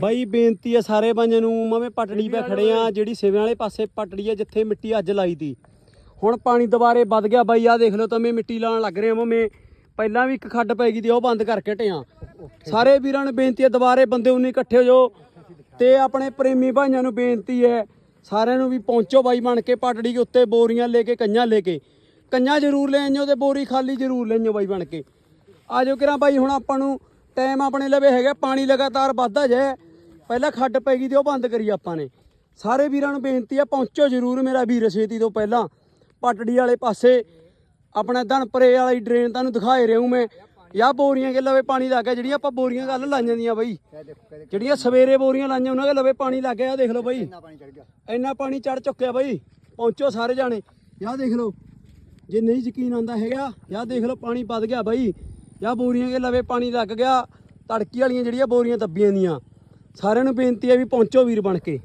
ਬਾਈ ਬੇਨਤੀ ਹੈ ਸਾਰੇ ਬੰਦੇ ਨੂੰ ਮਵੇਂ ਪਟੜੀ 'ਤੇ ਖੜੇ ਆ ਜਿਹੜੀ ਸਿਵਿਆਂ ਵਾਲੇ ਪਾਸੇ ਪਟੜੀ ਹੈ ਜਿੱਥੇ ਮਿੱਟੀ ਅੱਜ ਲਾਈ ਤੀ ਹੁਣ ਪਾਣੀ ਦੁਬਾਰੇ ਵੱਧ ਗਿਆ ਬਾਈ ਆ ਦੇਖ ਲਓ ਤਵੇਂ ਮਿੱਟੀ ਲਾਉਣ ਲੱਗ ਰਹੇ ਆ ਮਵੇਂ ਪਹਿਲਾਂ ਵੀ ਇੱਕ ਖੱਡ ਪੈ ਗਈ ਤੇ ਉਹ ਬੰਦ ਕਰਕੇ ਹਟਿਆ ਸਾਰੇ ਵੀਰਾਂ ਨੂੰ ਬੇਨਤੀ ਹੈ ਦੁਬਾਰੇ ਬੰਦੇ ਉਨੇ ਇਕੱਠੇ ਹੋ ਜਾਓ। ਤੇ ਆਪਣੇ ਪ੍ਰੇਮੀ ਭਾਈਆਂ ਨੂੰ ਬੇਨਤੀ ਹੈ ਸਾਰਿਆਂ ਨੂੰ ਵੀ ਪਹੁੰਚੋ ਬਾਈ ਬਣ ਕੇ ਪਟੜੀ ਦੇ ਉੱਤੇ ਬੋਰੀਆਂ ਲੈ ਕੇ ਕੰਨਾਂ ਲੈ ਕੇ। ਕੰਨਾਂ ਜ਼ਰੂਰ ਲੈ ਆਈਓ ਤੇ ਬੋਰੀ ਖਾਲੀ ਜ਼ਰੂਰ ਲੈ ਆਈਓ ਬਾਈ ਬਣ ਕੇ। ਆਜੋ ਕਿਰਾਂ ਬਾਈ ਹੁਣ ਆਪਾਂ ਨੂੰ ਟਾਈਮ ਆਪਣੇ ਲਵੇ ਹੈਗਾ, ਪਾਣੀ ਲਗਾਤਾਰ ਵੱਧਦਾ ਜਾਏ, ਪਹਿਲਾਂ ਖੱਡ ਪੈ ਗਈ ਤੇ ਉਹ ਬੰਦ ਕਰੀ ਆਪਾਂ ਨੇ। ਸਾਰੇ ਵੀਰਾਂ ਨੂੰ ਬੇਨਤੀ ਆ, ਪਹੁੰਚੋ ਜ਼ਰੂਰ ਮੇਰਾ ਵੀਰ ਛੇਤੀ ਤੋਂ ਪਹਿਲਾਂ, ਪਟੜੀ ਵਾਲੇ ਪਾਸੇ। ਆਪਣਾ ਧਨਪਰੇ ਵਾਲੀ ਡਰੇਨ ਤੁਹਾਨੂੰ ਦਿਖਾਏ ਰਿਹਾ ਮੈਂ। ਯਾ ਬੋਰੀਆਂ ਕੇ ਲਵੇ ਪਾਣੀ ਲੱਗ ਗਿਆ, ਜਿਹੜੀਆਂ ਆਪਾਂ ਬੋਰੀਆਂ ਕੱਲ ਲਾਈਆਂ ਦੀਆਂ ਬਈ। ਜਿਹੜੀਆਂ ਸਵੇਰੇ ਬੋਰੀਆਂ ਲਾਈਆਂ ਉਹਨਾਂ ਦੇ ਲਵੇ ਪਾਣੀ ਲੱਗ ਗਿਆ ਦੇਖ ਲਓ ਬਾਈ। ਇੰਨਾ ਪਾਣੀ ਚੜ ਚੁੱਕਿਆ ਬਾਈ। ਪਹੁੰਚੋ ਸਾਰੇ ਜਾਣੇ। ਯਾ ਦੇਖ ਲਓ, ਜੇ ਨਹੀਂ ਯਕੀਨ ਆਉਂਦਾ ਹੈਗਾ ਯਾ ਦੇਖ ਲਓ ਪਾਣੀ ਵੱਧ ਗਿਆ ਬਾਈ। ਯਾ ਬੋਰੀਆਂ ਕੇ ਲਵੇ ਪਾਣੀ ਲੱਗ ਗਿਆ। ਤੜਕੀ ਵਾਲੀਆਂ ਜਿਹੜੀਆਂ ਬੋਰੀਆਂ ਦੱਬੀਆਂ ਦੀਆਂ, ਸਾਰਿਆਂ ਨੂੰ ਬੇਨਤੀ ਹੈ ਵੀ ਪਹੁੰਚੋ ਵੀਰ ਬਣ ਕੇ।